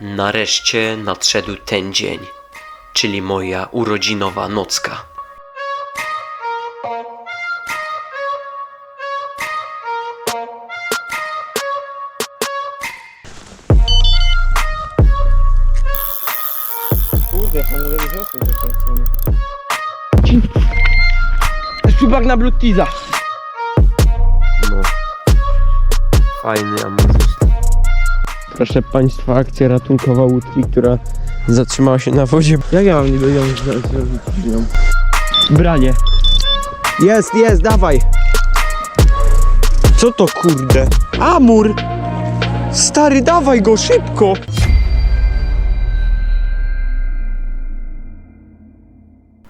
Nareszcie nadszedł ten dzień, czyli moja urodzinowa nocka. Kurde, hamulec strony. Szczupak na Bluttiza. No. Fajny amuzyst. Proszę Państwa, akcja ratunkowa łódki, która zatrzymała się na wodzie. Jak ja mam niby ją zrobić z nią? Branie. Jest, jest, dawaj. Co to kurde? Amur! Stary, dawaj go szybko!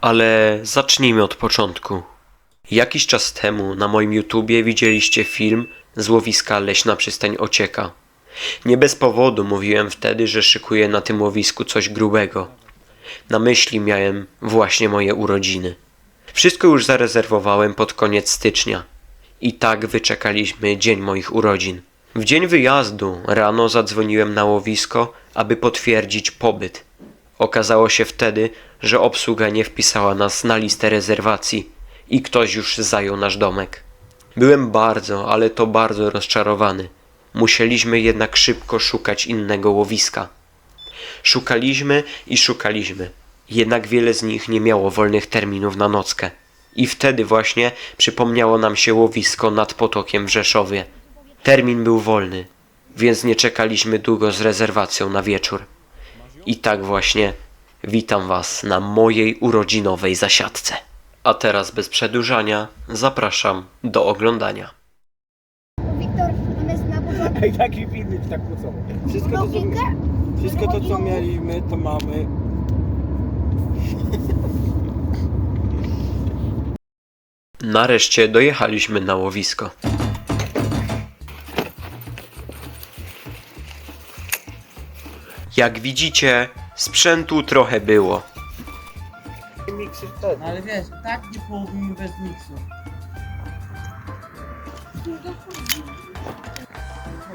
Ale zacznijmy od początku. Jakiś czas temu na moim YouTubie widzieliście film Złowiska Leśna Przystań Ocieka. Nie bez powodu mówiłem wtedy, że szykuję na tym łowisku coś grubego. Na myśli miałem właśnie moje urodziny. Wszystko już zarezerwowałem pod koniec stycznia. I tak wyczekaliśmy dzień moich urodzin. W dzień wyjazdu rano zadzwoniłem na łowisko, aby potwierdzić pobyt. Okazało się wtedy, że obsługa nie wpisała nas na listę rezerwacji i ktoś już zajął nasz domek. Byłem bardzo, ale to bardzo rozczarowany. Musieliśmy jednak szybko szukać innego łowiska. Szukaliśmy i szukaliśmy, jednak wiele z nich nie miało wolnych terminów na nockę. I wtedy właśnie przypomniało nam się łowisko nad potokiem w Rzeszowie. Termin był wolny, więc nie czekaliśmy długo z rezerwacją na wieczór. I tak właśnie witam Was na mojej urodzinowej zasiadce. A teraz bez przedłużania zapraszam do oglądania. Początku Ej, taki filmik tak kłócą. Wszystko to, co, wszystko to, co mieliśmy, to mamy. Nareszcie dojechaliśmy na łowisko. Jak widzicie, sprzętu trochę było. Miksy wtedy. No ale wiesz, tak nie połowimy bez miksu.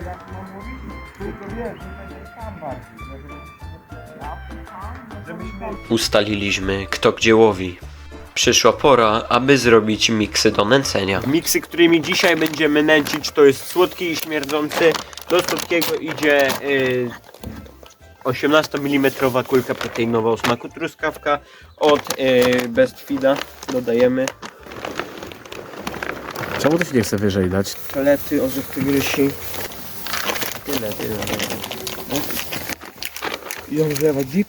Jak mam mówić? Tylko wiesz, że będzie tam bardziej. Żebyśmy... Ustaliliśmy, kto gdzie łowi. Przyszła pora, aby zrobić miksy do nęcenia. Miksy, którymi dzisiaj będziemy nęcić, to jest słodki i śmierdzący. Do słodkiego idzie y, 18 mm kulka proteinowa o smaku truskawka. Od y, Best Feeda dodajemy Czemu to się nie chce wyżej dać? pelety, orzechy grysi. Tyle, tyle. I ją zlewać dip.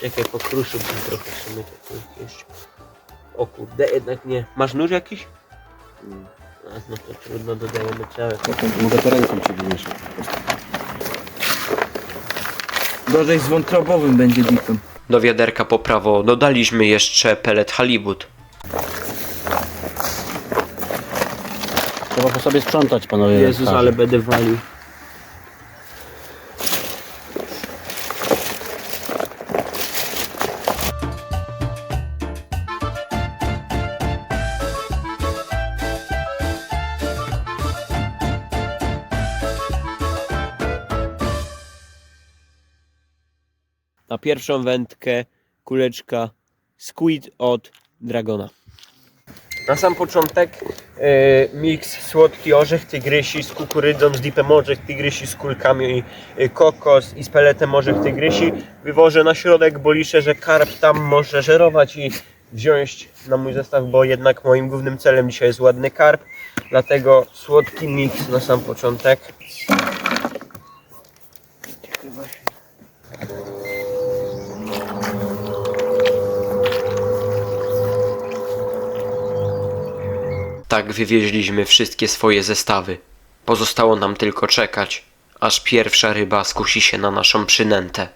Czekaj, pokruszyłbym trochę w sumie tu jeszcze. O kurde, jednak nie. Masz nóż jakiś? A, no to trudno, dodajemy całe. Mogę to ręką ci wymieszać. Gorzej z wątrobowym będzie dipem. Do wiaderka po prawo dodaliśmy jeszcze pelet halibut. Trzeba po sobie sprzątać, panowie. Jezus, ale będę walił. Na pierwszą wędkę kuleczka squid od Dragona. Na sam początek miks słodki orzech tygrysi z kukurydzą, z dipem orzech tygrysi, z kulkami e, kokos i z peletem orzech tygrysi. Wywożę na środek, bo liczę, że karp tam może żerować i wziąć na mój zestaw, bo jednak moim głównym celem dzisiaj jest ładny karp. Dlatego słodki miks na sam początek. Tak wywieźliśmy wszystkie swoje zestawy. Pozostało nam tylko czekać, aż pierwsza ryba skusi się na naszą przynętę.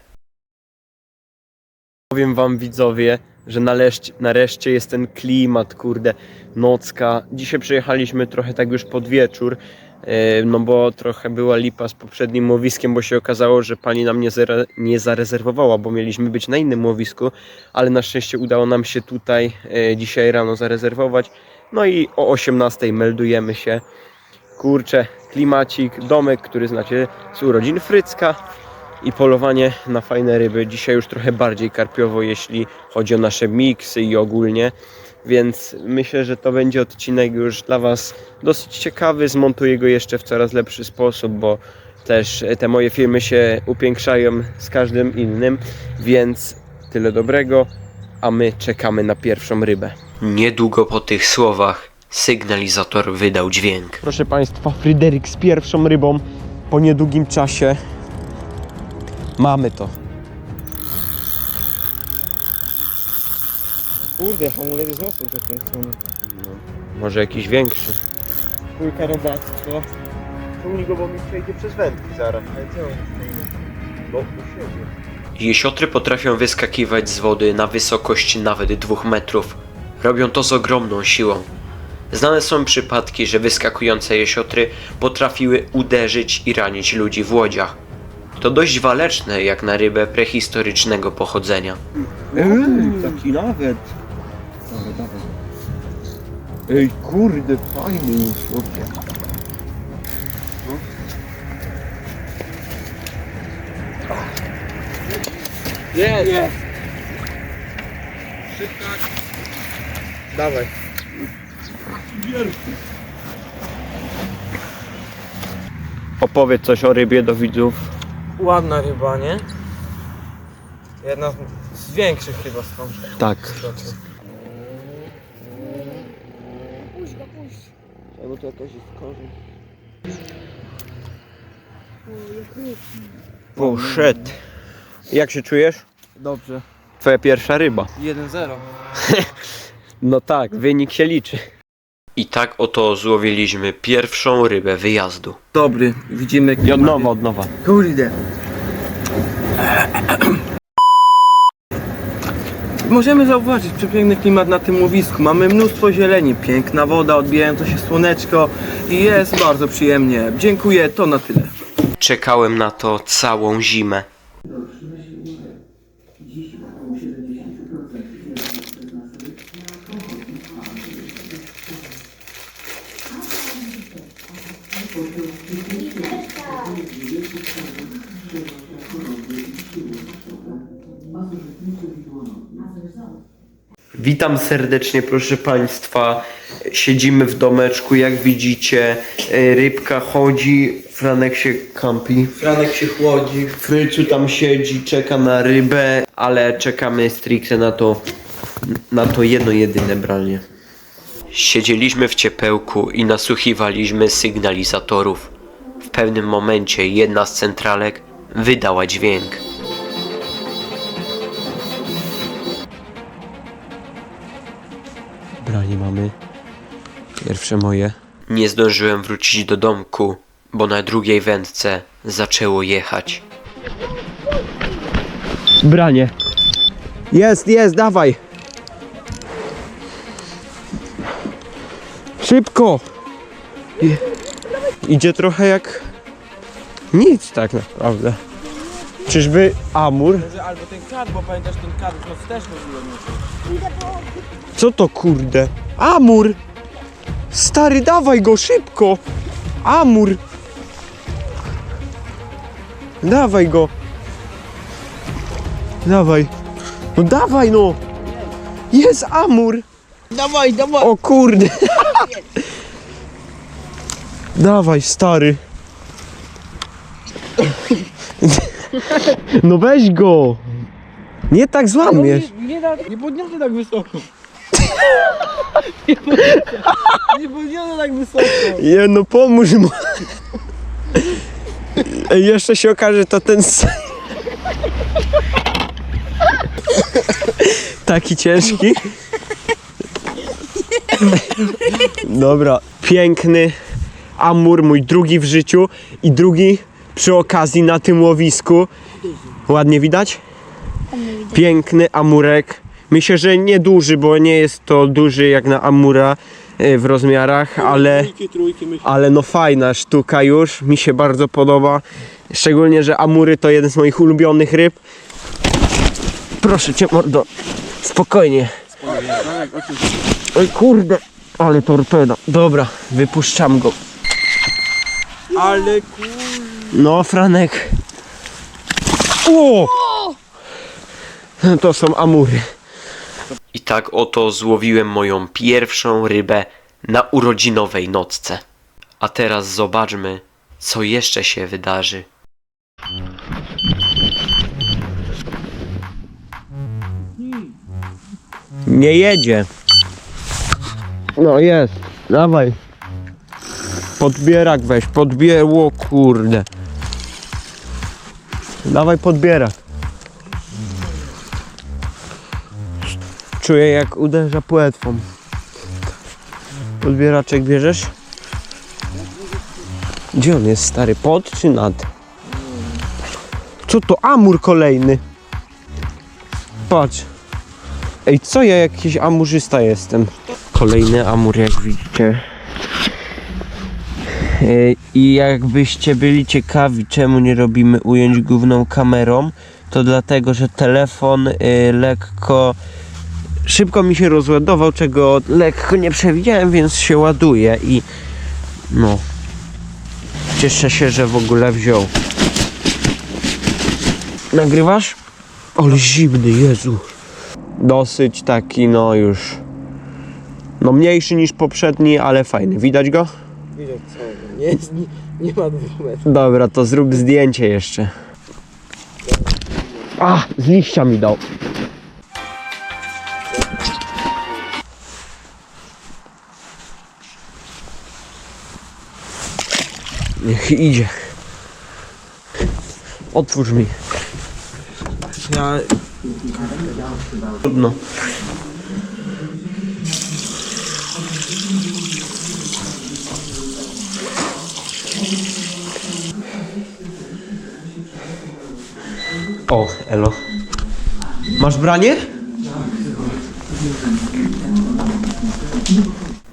Powiem wam widzowie, że nareszcie, nareszcie jest ten klimat, kurde, nocka. Dzisiaj przyjechaliśmy trochę tak już pod wieczór, e, no bo trochę była lipa z poprzednim łowiskiem, bo się okazało, że pani nam nie, zare, nie zarezerwowała, bo mieliśmy być na innym łowisku, ale na szczęście udało nam się tutaj e, dzisiaj rano zarezerwować. No i o 18 meldujemy się. Kurczę, klimacik, domek, który znacie z urodzin Frycka. i polowanie na fajne ryby. Dzisiaj już trochę bardziej karpiowo, jeśli chodzi o nasze miksy i ogólnie. Więc myślę, że to będzie odcinek już dla Was dosyć ciekawy. Zmontuję go jeszcze w coraz lepszy sposób, bo też te moje filmy się upiększają z każdym innym. Więc tyle dobrego, a my czekamy na pierwszą rybę. Niedługo po tych słowach sygnalizator wydał dźwięk. Proszę Państwa, Fryderyk z pierwszą rybą po niedługim czasie. Mamy to. Kurde, hamulec jest mocno zakręcony. Może jakiś większy. Trójka robactwo. Ciągnij go, bo mi przejdzie przez wędki zaraz. Ale co? No, siedzi. Jesiotry potrafią wyskakiwać z wody na wysokość nawet dwóch metrów. Robią to z ogromną siłą. Znane są przypadki, że wyskakujące jesiotry potrafiły uderzyć i ranić ludzi w łodziach. To dość waleczne jak na rybę prehistorycznego pochodzenia. Ej, taki nawet. Dobra, dawaj. Ej, kurde, fajny jest, chłopie. Nie, nie. Dawaj. Opowiedz coś o rybie do widzów. Ładna ryba, nie? Jedna z, większych chyba stąd. Tak. Puść go, puść. Albo to jakaś jest korzeń. Poszedł. Jak się czujesz? Dobrze. Twoja pierwsza ryba. 1-0. No tak, wynik się liczy. I tak oto złowiliśmy pierwszą rybę wyjazdu. Dobry, widzimy I od nowa, od nowa. Kurde. Możemy zauważyć przepiękny klimat na tym łowisku. Mamy mnóstwo zieleni, piękna woda, odbijające się słoneczko i jest bardzo przyjemnie. Dziękuję, to na tyle. Czekałem na to całą zimę. Witam serdecznie, proszę Państwa. Siedzimy w domeczku, jak widzicie. e, Rybka chodzi, Franek się kampi. Franek się chłodzi. Fryciu tam siedzi, czeka na rybę, ale czekamy stricte na to, na to jedno jedyne branie. Siedzieliśmy w ciepełku i nasłuchiwaliśmy sygnalizatorów. W pewnym momencie jedna z centralek wydała dźwięk. Branie mamy. Pierwsze moje. Nie zdążyłem wrócić do domku, bo na drugiej wędce zaczęło jechać. Branie. Jest, jest, dawaj. Szybko. I- Idzie trochę jak nic tak naprawdę. Czyżby Amur? Albo ten kat, bo pamiętasz ten kat, to też mówiłem. Co to kurde? Amur! Stary, dawaj go szybko! Amur! Dawaj go! Dawaj! No dawaj no! Jest Amur! Dawaj, dawaj! O kurde! Dawaj, stary! No weź go! Nie tak złamiesz! Nie, da, nie podniosę tak wysoko. Nie podniosę tak wysoko. Je, no pomóż mu. Ej, Jeszcze się okaże to ten s- Taki ciężki. Dobra, piękny amur, mój drugi w życiu i drugi przy okazji na tym łowisku. Ładnie widać? Piękny amurek. Myślę, że nieduży, bo nie jest to duży jak na amura e, w rozmiarach, ale, Trójki, trójki, myślę. ale no fajna sztuka już, mi się bardzo podoba. Szczególnie, że amury to jeden z moich ulubionych ryb. Proszę cię mordo, spokojnie. Oj kurde, ale torpeda. Dobra, wypuszczam go. Ale kur... No Franek, O! To są amury. I tak oto złowiłem moją pierwszą rybę na urodzinowej nocce. A teraz zobaczmy, co jeszcze się wydarzy. Nie jedzie. No jest. Dawaj. Podbierak weź, podbierło kurde. Dawaj podbierak. Czuję jak uderza płetwą. Podbieraczek bierzesz? Gdzie on jest stary? Pod czy nad? Co to? Amur kolejny. Patrz. Ej, co ja jakiś amurzysta jestem? Kolejny amur, jak widzicie. Ej, I jakbyście byli ciekawi, czemu nie robimy ujęć główną kamerą, to dlatego, że telefon y, lekko szybko mi się rozładował, czego lekko nie przewidziałem, więc się ładuje i no. Cieszę się, że w ogóle wziął. Nagrywasz? Ale zimny, Jezu dosyć taki, no już. No mniejszy niż poprzedni, ale fajny. Widać go? Widać co? Nie, jest, nie, nie ma dwóch metrów. Dobra, to zrób zdjęcie jeszcze. A, z liścia mi dał. Niech idzie. Otwórz mi. Ja Trudno. O, elo. Masz branie?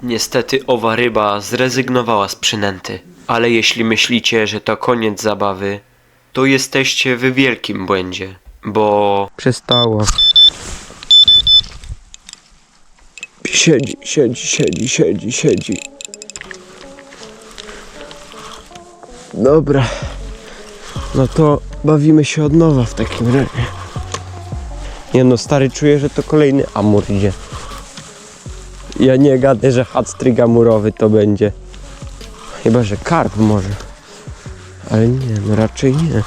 Niestety owa ryba zrezygnowała z przynęty. Ale jeśli myślicie, że to koniec zabawy, to jesteście w wielkim błędzie. Bo Przestała. Siedzi, siedzi, siedzi, siedzi, siedzi. Dobra. No to bawimy się od nowa w takim razie. Nie no, stary, czuję, że to kolejny amur idzie. Ja nie gadę, że hatstryk amurowy to będzie. Chyba, że karp może. Ale nie, no raczej nie.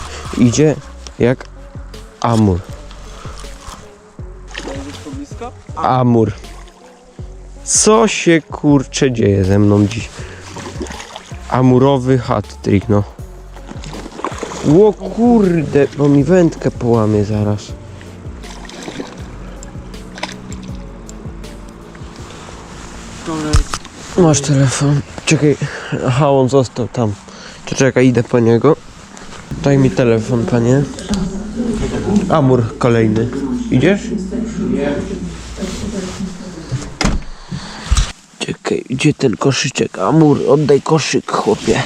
Idzie jak amur. Amur. Co się kurcze dzieje ze mną dziś? Amurowy hat-trick, no. Ło kurde, bo mi wędkę połamie zaraz. Masz telefon. Czekaj, aha, on został tam. Czekaj, idę po niego. Daj mi telefon, panie. Amur kolejny. Idziesz? Czekaj, gdzie ten koszyczek? Amur, oddaj koszyk, chłopie.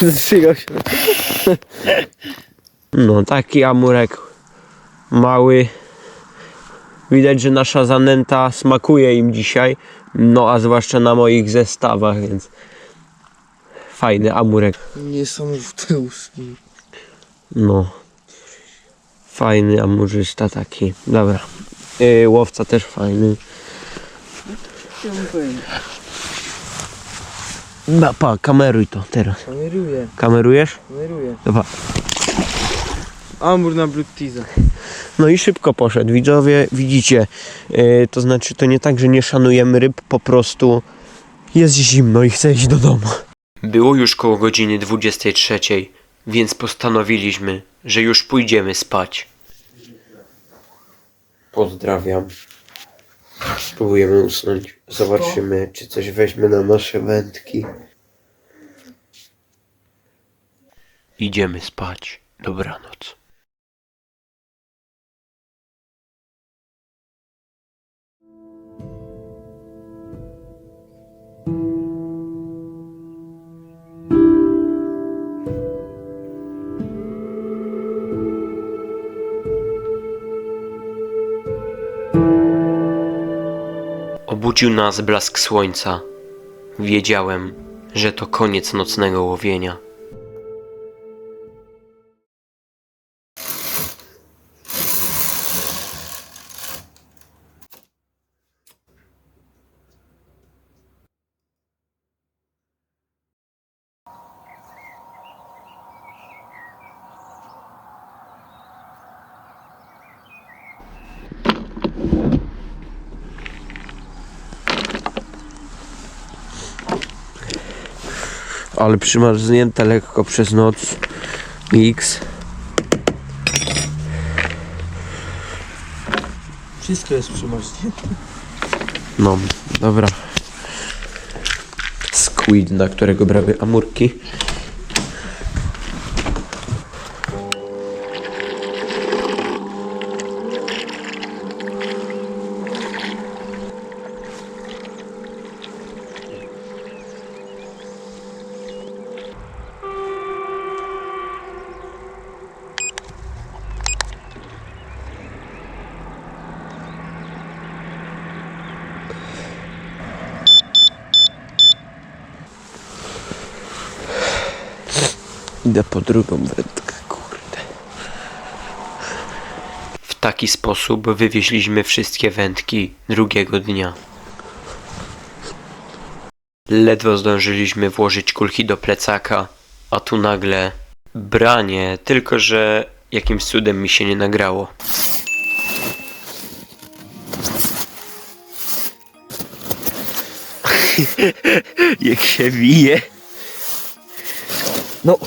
zżygał się. No, taki amurek mały. Widać, że nasza zanęta smakuje im dzisiaj. No, a zwłaszcza na moich zestawach, więc fajny amurek. Niesamowite uszki. No. Fajny amurzysta taki. Dobra. Yy, łowca też fajny. Ba, pa, kameruj to teraz. Kameruję, Kamerujesz? kameruję. Dobra. Amur na Bluttiza. No i szybko poszedł. Widzowie, widzicie, yy, to znaczy to nie tak, że nie szanujemy ryb, po prostu jest zimno i chcę iść do domu. było już koło godziny 23, więc postanowiliśmy, że już pójdziemy spać. Pozdrawiam. Spróbujemy usnąć. Zobaczymy, czy coś weźmie na nasze wędki. Idziemy spać. Dobranoc. Obudził nas blask słońca. Wiedziałem, że to koniec nocnego łowienia. Ale przymarznięte lekko przez noc. X. Wszystko jest przymarznięte. No, dobra. Squid, na którego brały amurki. Idę po drugą wędkę, kurde. W taki sposób wywieźliśmy wszystkie wędki drugiego dnia. Ledwo zdążyliśmy włożyć kulki do plecaka, a tu nagle branie, tylko że jakimś cudem mi się nie nagrało. Jak się wije. No.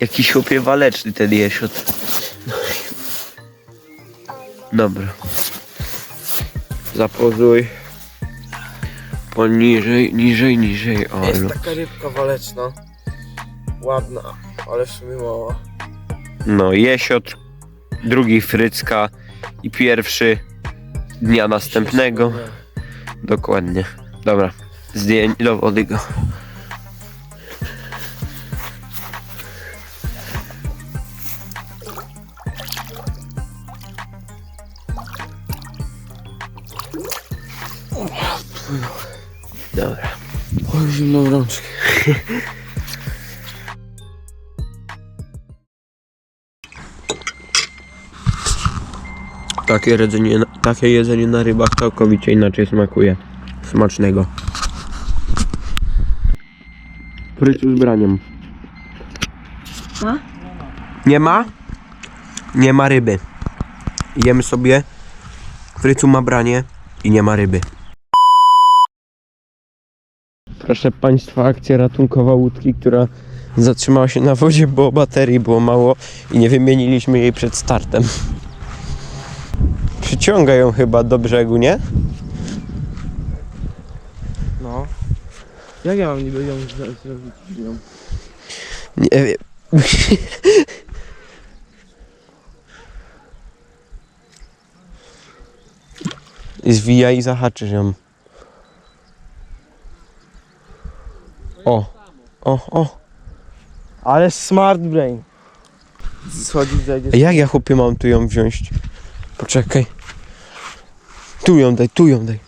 Jakiś chłopie waleczny ten jesiot. Dobra. Zapozuj. Poniżej, niżej, niżej. O, Jest no. taka rybka waleczna. Ładna, ale w sumie mała. no, jesiot, drugi frycka i pierwszy dnia następnego. Dokładnie. Dobra. Zdjęć do wody go. Dobra. Oj, zimną rączkę. Takie jedzenie, takie jedzenie na rybach całkowicie inaczej smakuje. Smacznego. Fryciu z braniem. Ma? Nie ma? Nie ma ryby. Jemy sobie. Frycu ma branie i nie ma ryby. Proszę Państwa, akcja ratunkowa łódki, która zatrzymała się na wodzie, bo baterii było mało i nie wymieniliśmy jej przed startem. Przyciąga ją chyba do brzegu, nie? No. Jak ja mam niby ją zrobić? Ją? Nie wiem. Zwija i zahaczysz ją. O, o, o. Ale smart brain. Schodzić, zejdziesz. A Jak ja chłopie mam tu ją wziąć? Poczekaj. Tu ją daj, tu ją daj.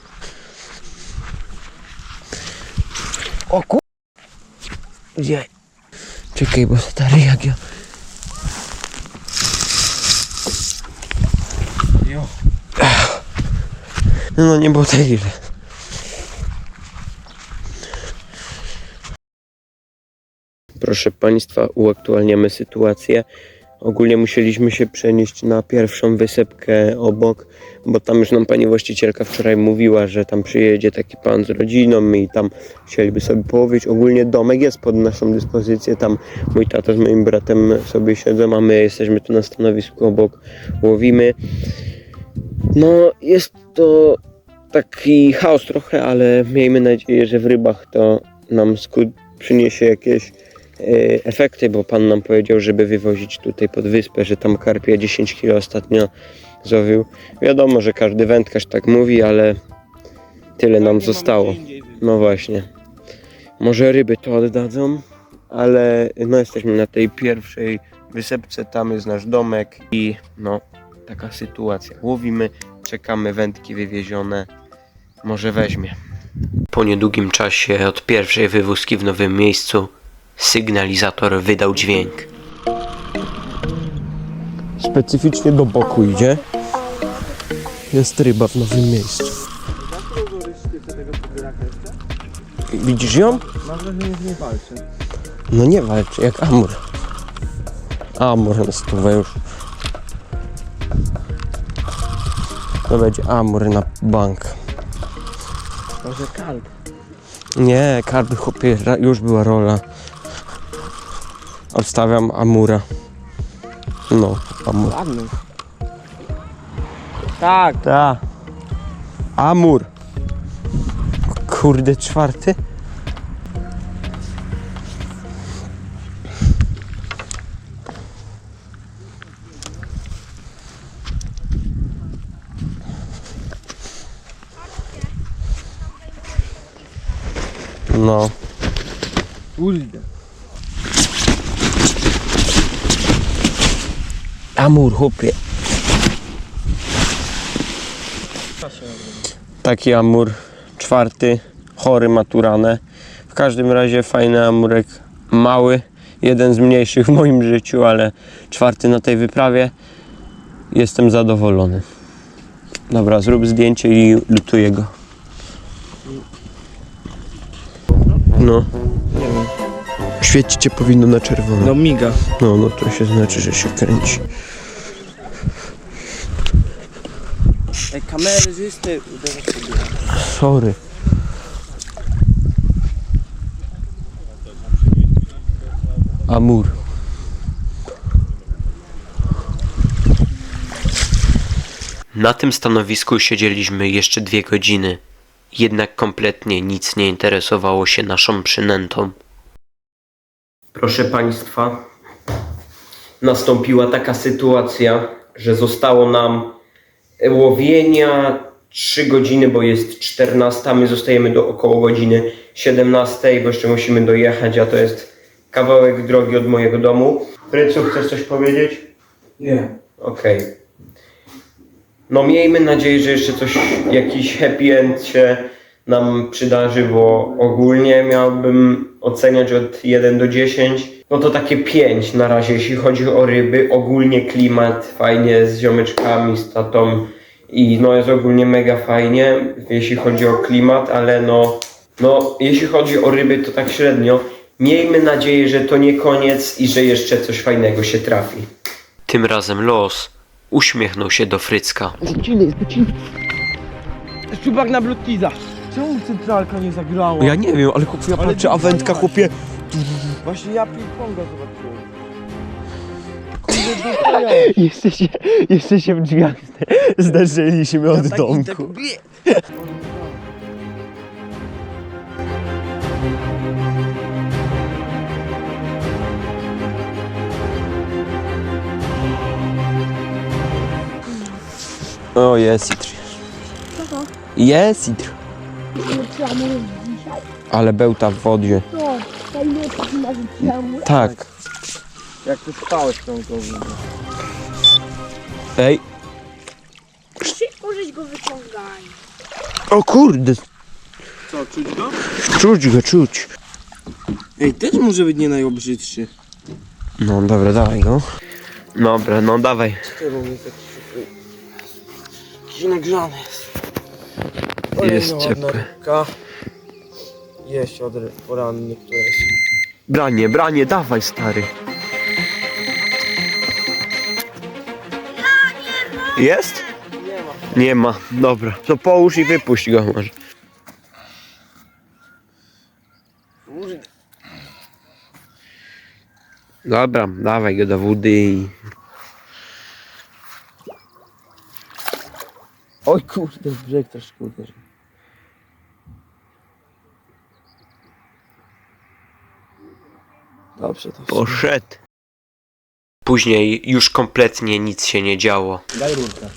O ku... Gdzie? Czekaj, bo stary jak ja... No nie było tak źle. Proszę Państwa, uaktualniamy sytuację. Ogólnie musieliśmy się przenieść na pierwszą wysepkę obok, bo tam już nam pani właścicielka wczoraj mówiła, że tam przyjedzie taki pan z rodziną i tam chcieliby sobie połowić. Ogólnie domek jest pod naszą dyspozycję, tam mój tata z moim bratem sobie siedzą, a my jesteśmy tu na stanowisku obok, łowimy. No, jest to taki chaos trochę, ale miejmy nadzieję, że w rybach to nam skut przyniesie jakieś efekty, bo pan nam powiedział, żeby wywozić tutaj pod wyspę, że tam karpia 10 kg ostatnio złowił. Wiadomo, że każdy wędkarz tak mówi, ale tyle nam zostało. No właśnie. Może ryby to oddadzą, ale no jesteśmy na tej pierwszej wysepce, tam jest nasz domek i no taka sytuacja. Łowimy, czekamy wędki wywiezione, może weźmie. Po niedługim czasie od pierwszej wywózki w nowym miejscu sygnalizator wydał dźwięk. Specyficznie do boku idzie. Jest ryba w nowym miejscu. Widzisz ją? Mam wrażenie, że nie walczy. No nie walczy, jak Amur. Amur na stówę już. To będzie Amur na bank. Może kalk. Nie, karby chłopie, ra- już była rola. Odstawiam Amura. No, Amur. Ładny. Tak. Ta. Amur. Kurde, czwarty? No. Kurde. Amur, chłopie. Taki amur, czwarty, chory maturane. W każdym razie fajny amurek, mały, jeden z mniejszych w moim życiu, ale czwarty na tej wyprawie. Jestem zadowolony. Dobra, zrób zdjęcie i lutuję go. No. Świecić cię powinno na czerwono. No miga. No, no to się znaczy, że się kręci. Ej, kamerzysty uderza sobie. Sorry. Amur. Na tym stanowisku siedzieliśmy jeszcze dwie godziny, jednak kompletnie nic nie interesowało się naszą przynętą. Proszę Państwa, nastąpiła taka sytuacja, że zostało nam łowienia 3 godziny, bo jest 14, my zostajemy do około godziny 17, bo jeszcze musimy dojechać, a to jest kawałek drogi od mojego domu. Prycu, chcesz coś powiedzieć? Nie. Okej. No miejmy nadzieję, że jeszcze coś, jakiś happy end się nam przydarzy, bo ogólnie miałbym oceniać od 1 do 10. No to takie 5 na razie, jeśli chodzi o ryby. Ogólnie klimat fajnie z ziomeczkami, z tatą i no jest ogólnie mega fajnie, jeśli chodzi o klimat, ale no, no jeśli chodzi o ryby to tak średnio. Miejmy nadzieję, że to nie koniec i że jeszcze coś fajnego się trafi. Tym razem los uśmiechnął się do Frycka. Czubak na blutiza. Czemu centralka nie zagrała? Ja nie wiem, ale chłopie, ja Ale patrzę, a wędka chłopie. Właśnie ja ping-ponga zobaczyłem. Kurde, ja. Jeszcze się, jeszcze się w drzwiach zderzyliśmy od Ja tak i tak domku. bie- O, Jest itr. Ale bełta w wodzie. To, najlepszy na życiu. Tak. Jak ty spałeś tą głową. Ej. Szybko żeś go wyciągaj. O kurde, Co, czuć go? czuć go, czuć. Ej, też może być nie najobrzydszy. No dobra, dawaj go. Dobra, no dawaj. Czemu mnie tak szybko... Jakiś nagrzany jest. Jest no, ładna ciepły. rybka. Jest od ryb poranny, które jest. Branie, branie, dawaj stary. Jest? Nie ma. Nie ma. Dobra, to połóż i wypuść go może. Kurde. Dobra, dawaj go do wody i... Oj kurde, brzeg też kurde. Dobrze to Poszedł. Później już kompletnie nic się nie działo. Daj rurkę.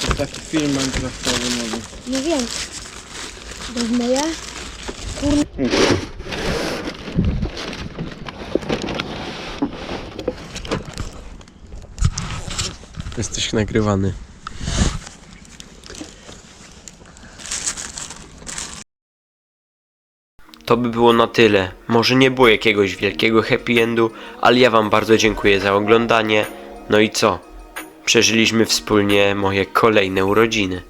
To jest taki film minecraftowy nowy. Nie wiem. Wezmę je. Jesteś nagrywany. To by było na tyle. Może nie było jakiegoś wielkiego happy endu, ale ja Wam bardzo dziękuję za oglądanie. No i co? Przeżyliśmy wspólnie moje kolejne urodziny.